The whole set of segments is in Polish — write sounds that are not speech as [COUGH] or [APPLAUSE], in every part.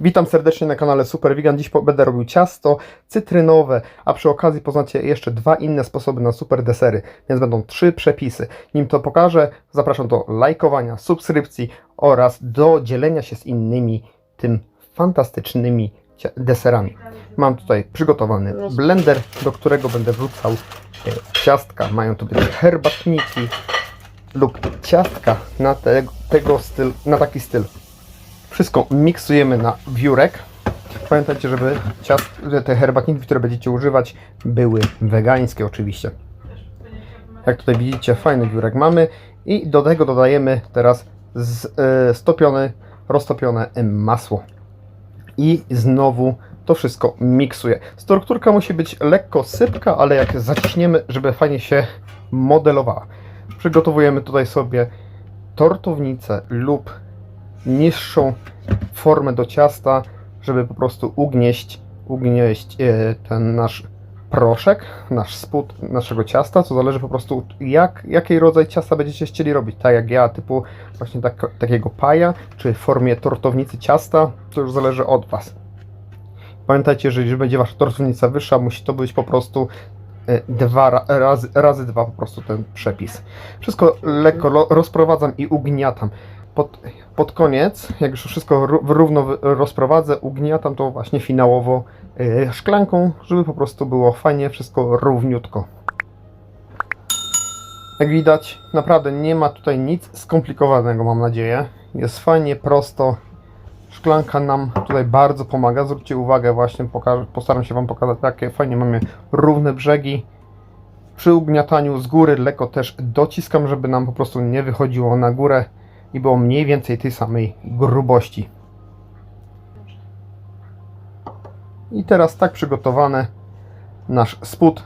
Witam serdecznie na kanale Super Vegan. Dziś będę robił ciasto cytrynowe, a przy okazji poznacie jeszcze dwa inne sposoby na super desery, więc będą trzy przepisy. Nim to pokażę, zapraszam do lajkowania, subskrypcji oraz do dzielenia się z innymi tym fantastycznymi deserami. Mam tutaj przygotowany blender, do którego będę wrzucał e, ciastka. Mają to być herbatniki lub ciastka na tego, tego styl, na taki styl. Wszystko miksujemy na wiórek. Pamiętajcie, żeby ciast, te herbatniki, które będziecie używać, były wegańskie oczywiście. Jak tutaj widzicie, fajny wiórek mamy i do tego dodajemy teraz z, e, stopione, roztopione masło. I znowu to wszystko miksuję. Strukturka musi być lekko sypka, ale jak zaciśniemy, żeby fajnie się modelowała. Przygotowujemy tutaj sobie tortownicę lub niższą formę do ciasta, żeby po prostu ugnieść, ugnieść e, ten nasz proszek, nasz spód naszego ciasta, co zależy po prostu jak, jaki rodzaj ciasta będziecie chcieli robić. Tak jak ja, typu właśnie tak, takiego paja, czy w formie tortownicy ciasta, to już zależy od Was. Pamiętajcie, że jeżeli będzie Wasza tortownica wyższa, musi to być po prostu e, dwa ra- razy, razy dwa po prostu ten przepis. Wszystko lekko rozprowadzam i ugniatam. Pod, pod koniec, jak już wszystko ró- równo rozprowadzę, ugniatam to właśnie finałowo e, szklanką, żeby po prostu było fajnie, wszystko równiutko. Jak widać, naprawdę nie ma tutaj nic skomplikowanego, mam nadzieję. Jest fajnie, prosto. Szklanka nam tutaj bardzo pomaga. Zwróćcie uwagę, właśnie pokażę, postaram się Wam pokazać, jakie fajnie mamy równe brzegi. Przy ugniataniu z góry lekko też dociskam, żeby nam po prostu nie wychodziło na górę i było mniej więcej tej samej grubości. I teraz tak przygotowane nasz spód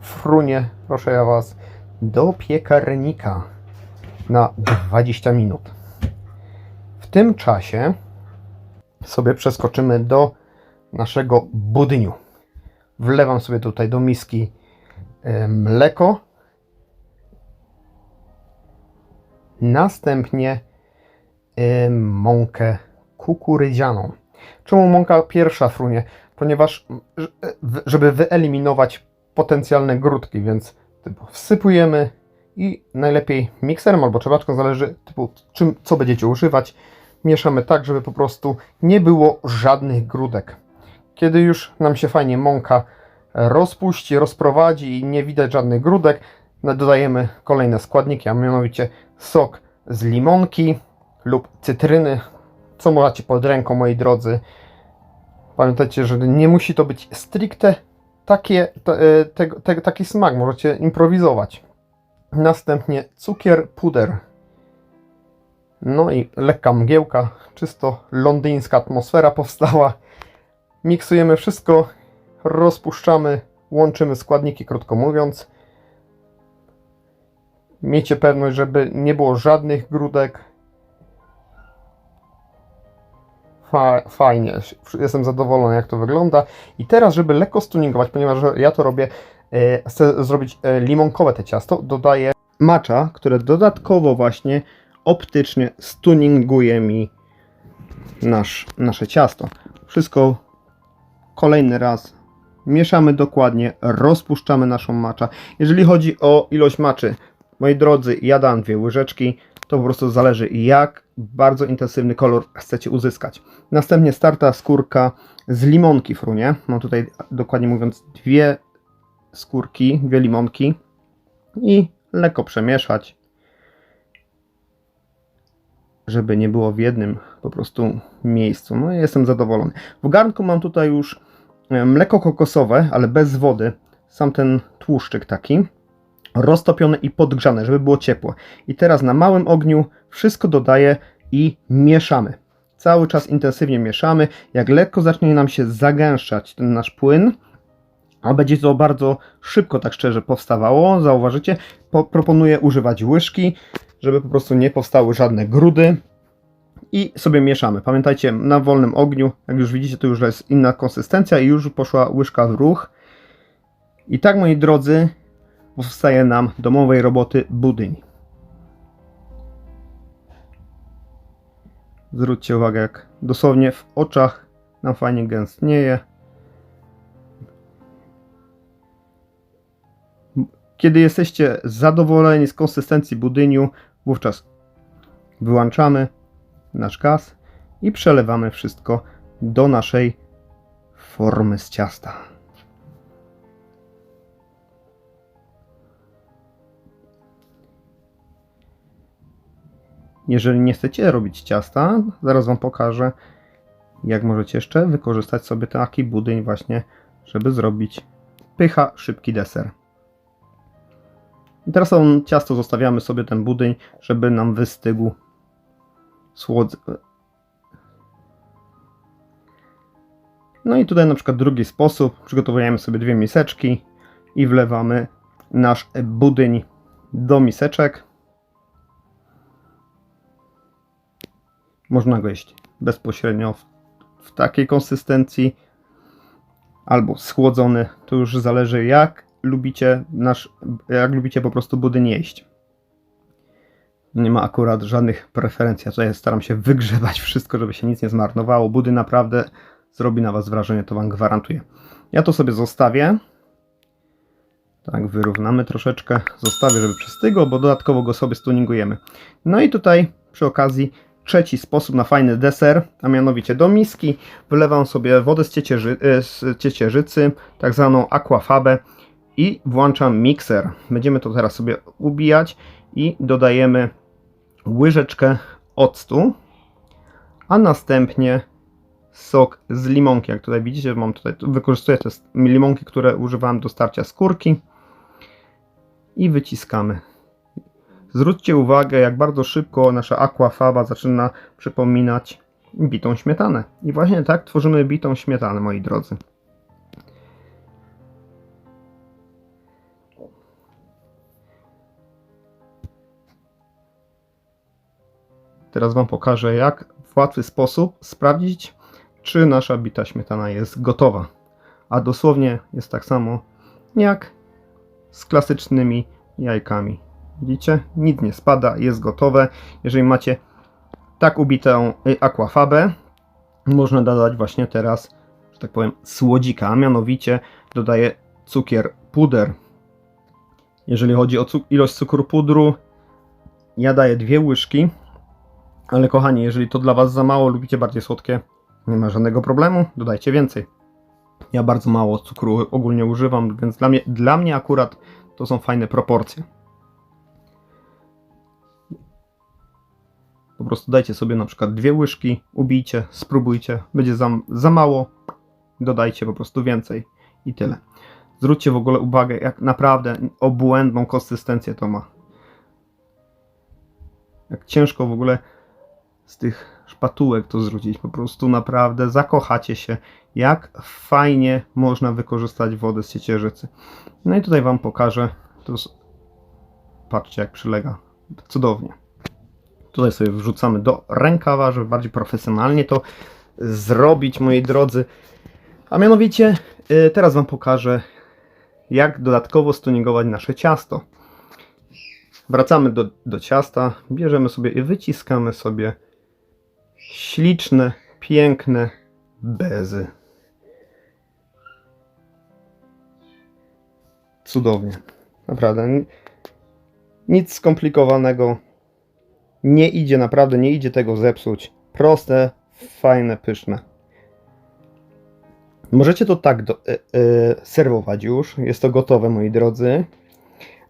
frunie, proszę ja Was, do piekarnika na 20 minut. W tym czasie sobie przeskoczymy do naszego budyniu. Wlewam sobie tutaj do miski e, mleko. Następnie e, mąkę kukurydzianą. Czemu mąka pierwsza frunie? Ponieważ, e, żeby wyeliminować potencjalne grudki, więc typu wsypujemy i najlepiej mikserem albo czewaczką, zależy typu czym, co będziecie używać. Mieszamy tak, żeby po prostu nie było żadnych grudek. Kiedy już nam się fajnie mąka rozpuści, rozprowadzi i nie widać żadnych grudek, dodajemy kolejne składniki, a mianowicie sok z limonki lub cytryny, co macie pod ręką, moi drodzy. Pamiętajcie, że nie musi to być stricte takie, te, e, tego- te, taki smak, możecie improwizować. Następnie cukier, puder. No i lekka mgiełka, czysto londyńska atmosfera powstała. Miksujemy wszystko, rozpuszczamy, łączymy składniki, krótko mówiąc. Miejcie pewność, żeby nie było żadnych grudek. Fa- Fajnie, jestem zadowolony jak to wygląda. I teraz, żeby lekko stuningować, ponieważ ja to robię, e, chcę zrobić e, limonkowe te ciasto, dodaję macza, które dodatkowo właśnie optycznie stuninguje mi nasz, nasze ciasto. Wszystko kolejny raz mieszamy dokładnie, rozpuszczamy naszą macza. Jeżeli chodzi o ilość maczy, moi drodzy, ja dam dwie łyżeczki, to po prostu zależy jak bardzo intensywny kolor chcecie uzyskać. Następnie starta skórka z limonki frunie. Mam tutaj dokładnie mówiąc dwie skórki, dwie limonki i lekko przemieszać, żeby nie było w jednym po prostu miejscu. No i jestem zadowolony. W garnku mam tutaj już e, mleko kokosowe, ale bez wody. Sam ten tłuszczyk taki roztopione i podgrzane, żeby było ciepło. I teraz na małym ogniu wszystko dodaję i mieszamy. Cały czas intensywnie mieszamy. Jak lekko zacznie nam się zagęszczać ten nasz płyn, a będzie to bardzo szybko, tak szczerze, powstawało, zauważycie, po, proponuję używać łyżki, żeby po prostu nie powstały żadne grudy. I sobie mieszamy. Pamiętajcie, na wolnym ogniu, jak już widzicie, to już jest inna konsystencja i już poszła łyżka w ruch. I tak, moi drodzy, powstaje nam domowej roboty budyń. Zwróćcie uwagę, jak dosłownie w oczach nam fajnie gęstnieje. Kiedy jesteście zadowoleni z konsystencji budyniu, wówczas wyłączamy nasz gaz i przelewamy wszystko do naszej formy z ciasta. Jeżeli nie chcecie robić ciasta, zaraz Wam pokażę, jak możecie jeszcze wykorzystać sobie taki budyń właśnie, żeby zrobić pycha, szybki deser. I teraz tą ciasto zostawiamy sobie ten budyń, żeby nam wystygł słodz... No i tutaj na przykład drugi sposób. Przygotowujemy sobie dwie miseczki i wlewamy nasz budyń do miseczek. Można go jeść bezpośrednio w, w takiej konsystencji albo schłodzony. To już zależy jak lubicie nasz, jak lubicie po prostu budyń jeść. Nie ma akurat żadnych preferencji. Ja tutaj staram się wygrzebać wszystko, żeby się nic nie zmarnowało. Budy naprawdę zrobi na Was wrażenie, to Wam gwarantuję. Ja to sobie zostawię. Tak, wyrównamy troszeczkę. Zostawię, żeby przystygło, bo dodatkowo go sobie stuningujemy. No i tutaj przy okazji trzeci sposób na fajny deser, a mianowicie do miski wlewam sobie wodę z, ciecierzy, e, z ciecierzycy, tak zwaną aquafabę i włączam mikser. Będziemy to teraz sobie ubijać i dodajemy łyżeczkę octu, a następnie sok z limonki. Jak tutaj widzicie, mam tutaj, wykorzystuję te limonki, które używałem do starcia skórki i wyciskamy. Zwróćcie uwagę, jak bardzo szybko nasza aquafaba zaczyna przypominać bitą śmietanę. I właśnie tak tworzymy bitą śmietanę, moi drodzy. Teraz Wam pokażę, jak w łatwy sposób sprawdzić, czy nasza bita śmietana jest gotowa. A dosłownie jest tak samo jak z klasycznymi jajkami. Widzicie? Nic nie spada, jest gotowe. Jeżeli macie tak ubitą aquafabę, można dodać właśnie teraz, że tak powiem, słodzika, a mianowicie dodaję cukier puder. Jeżeli chodzi o cuk ilość cukru pudru, ja daję dwie łyżki, ale kochani, jeżeli to dla Was za mało, lubicie bardziej słodkie, nie ma żadnego problemu, dodajcie więcej. Ja bardzo mało cukru ogólnie używam, więc dla mnie, dla mnie akurat to są fajne proporcje. Prostu dajcie sobie na przykład dwie łyżki, ubijcie, spróbujcie. Będzie za, za mało, dodajcie po prostu więcej i tyle. Zwróćcie w ogóle uwagę, jak naprawdę obłędną konsystencję to ma. Jak ciężko w ogóle z tych szpatułek to zwrócić. Po prostu naprawdę zakochacie się, jak fajnie można wykorzystać wodę z ciecierzycy. No i tutaj Wam pokażę. Patrzcie, jak przylega. Cudownie. Tutaj sobie wrzucamy do rękawa, żeby bardziej profesjonalnie to zrobić, moi drodzy. A mianowicie y, teraz Wam pokażę, jak dodatkowo stuningować nasze ciasto. Wracamy do, do ciasta, bierzemy sobie i wyciskamy sobie śliczne, piękne bezy. Cudownie. Naprawdę. Nic skomplikowanego. Nie idzie, naprawdę nie idzie tego zepsuć. Proste, fajne, pyszne. Możecie to tak do, e, e, serwować już. Jest to gotowe, moi drodzy.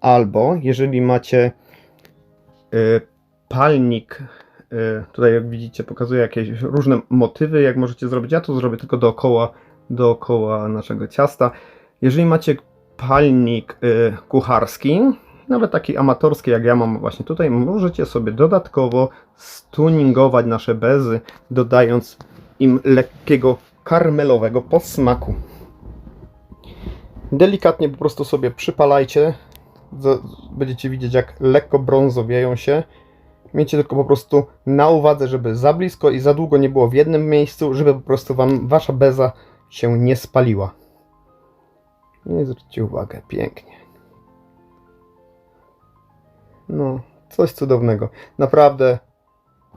Albo jeżeli macie e, palnik, e, tutaj jak widzicie pokazuję jakieś różne motywy, jak możecie zrobić. Ja to zrobię tylko dookoła, dookoła naszego ciasta. Jeżeli macie palnik e, kucharski, nawet taki amatorski, jak ja mam właśnie tutaj, możecie sobie dodatkowo stuningować nasze bezy, dodając im lekkiego karmelowego posmaku. Delikatnie po prostu sobie przypalajcie. Będziecie widzieć, jak lekko brązowieją się. Miejcie tylko po prostu na uwadze, żeby za blisko i za długo nie było w jednym miejscu, żeby po prostu wam wasza beza się nie spaliła. Nie zwróćcie uwagę, pięknie. No, coś cudownego. Naprawdę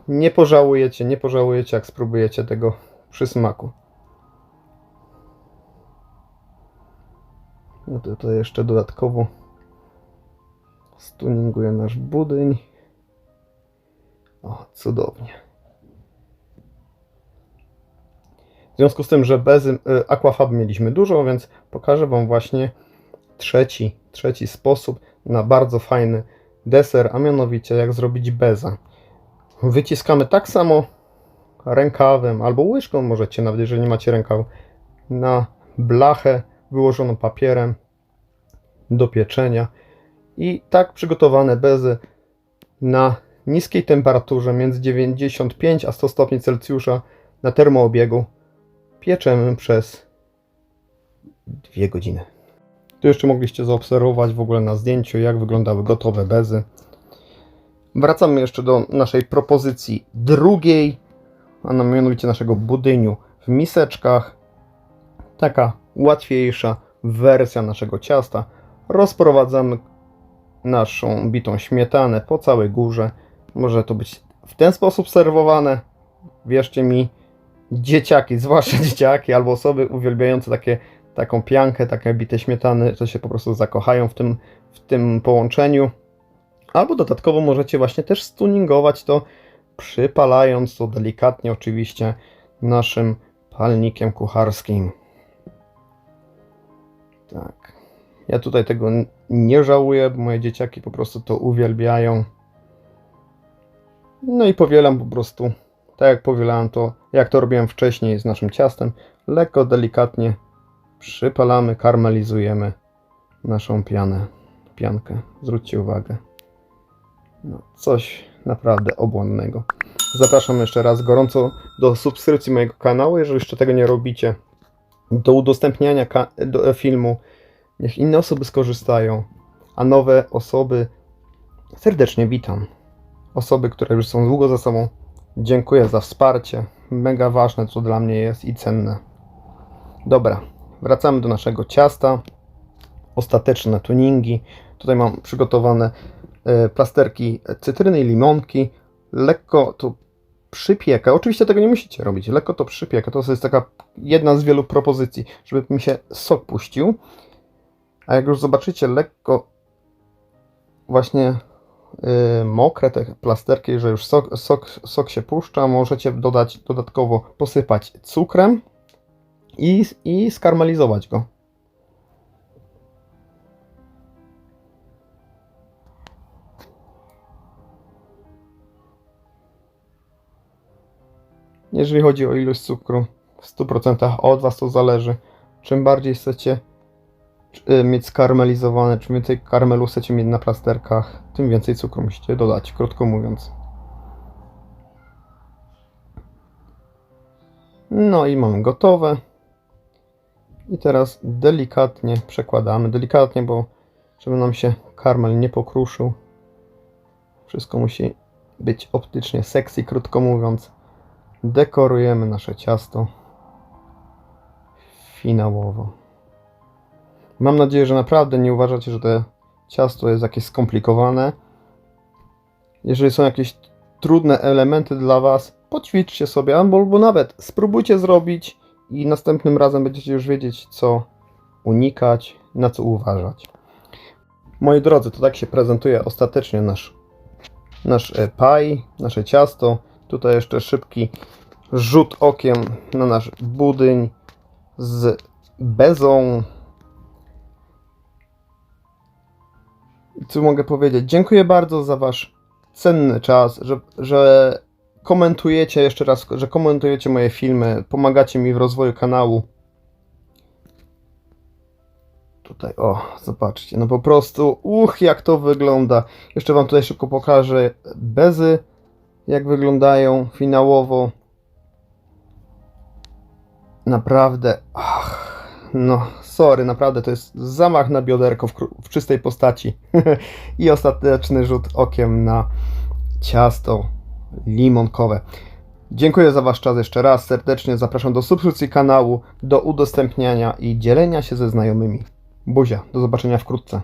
Nie pożałujecie, nie pożałujecie, jak spróbujecie tego przysmaku. No to jeszcze dodatkowo stuninguję nasz budyń. O, cudownie. W związku z tym, że bez y, aquafab mieliśmy dużo, więc pokażę Wam właśnie trzeci, trzeci sposób na bardzo fajny deser, a mianowicie jak zrobić beza. Wyciskamy tak samo rękawem albo łyżką możecie, nawet jeżeli nie macie rękawu, na blachę wyłożoną papierem do pieczenia i tak przygotowane bezy na niskiej temperaturze między 95 a 100 stopni Celsjusza na termoobiegu pieczemy przez 2 godziny. Jeszcze mogliście zaobserwować w ogóle na zdjęciu, jak wyglądały gotowe bezy. Wracamy jeszcze do naszej propozycji drugiej, a mianowicie naszego budyniu w miseczkach. Taka łatwiejsza wersja naszego ciasta. Rozprowadzamy naszą bitą śmietanę po całej górze. Może to być w ten sposób serwowane. Wierzcie mi, dzieciaki, zwłaszcza [LAUGHS] dzieciaki albo osoby uwielbiające takie, taką piankę, takie bite śmietany, to się po prostu zakochają w tym, w tym połączeniu. Albo dodatkowo możecie właśnie też stuningować to, przypalając to delikatnie oczywiście naszym palnikiem kucharskim. Tak. Ja tutaj tego nie żałuję, bo moje dzieciaki po prostu to uwielbiają. No i powielam po prostu, tak jak powielałem to, jak to robiłem wcześniej z naszym ciastem. Lekko, delikatnie przypalamy, karmelizujemy naszą pianę, piankę. Zwróćcie uwagę. No, coś naprawdę obłędnego. Zapraszam jeszcze raz gorąco do subskrypcji mojego kanału, jeżeli jeszcze tego nie robicie. Do udostępniania do, filmu. Niech inne osoby skorzystają, a nowe osoby serdecznie witam. Osoby, które już są długo ze sobą, dziękuję za wsparcie. Mega ważne to dla mnie jest i cenne. Dobra, wracamy do naszego ciasta. Ostateczne tuningi. Tutaj mam przygotowane e, plasterki cytryny i limonki. Lekko to przypiekę. Oczywiście tego nie musicie robić. Lekko to przypiekę. To jest taka jedna z wielu propozycji, żeby mi się sok puścił. A jak już zobaczycie lekko właśnie yy, mokre te plasterki, że już sok, sok, sok się puszcza, możecie dodać dodatkowo posypać cukrem i, i skarmelizować go. Jeżeli chodzi o ilość cukru, w 100% od Was to zależy. Czym bardziej chcecie y, mieć skarmelizowane, czym więcej karmelu chcecie mieć na plasterkach, tym więcej cukru musicie dodać, krótko mówiąc. No i mamy gotowe. I teraz delikatnie przekładamy. Delikatnie, bo żeby nam się karmel nie pokruszył. Wszystko musi być optycznie sexy, krótko mówiąc. Dekorujemy nasze ciasto finałowo. Mam nadzieję, że naprawdę nie uważacie, że to ciasto jest jakieś skomplikowane. Jeżeli są jakieś trudne elementy dla Was, poćwiczcie sobie, albo, albo nawet spróbujcie zrobić i następnym razem będziecie już wiedzieć, co unikać, na co uważać. Moi drodzy, to tak się prezentuje ostatecznie nasz, nasz pie, nasze ciasto. Tutaj jeszcze szybki rzut okiem na nasz budyń z bezą. Co mogę powiedzieć? Dziękuję bardzo za Wasz cenny czas, że, że komentujecie jeszcze raz, że komentujecie moje filmy, pomagacie mi w rozwoju kanału. Tutaj, o, zobaczcie, no po prostu, uch, jak to wygląda. Jeszcze Wam tutaj szybko pokażę bezy, jak wyglądają finałowo. Naprawdę, ach, no, sorry, naprawdę to jest zamach na bioderko w, w czystej postaci. [LAUGHS] I ostateczny rzut okiem na ciasto limonkowe. Dziękuję za Wasz czas jeszcze raz. Serdecznie zapraszam do subskrypcji kanału, do udostępniania i dzielenia się ze znajomymi. Buzia, do zobaczenia wkrótce.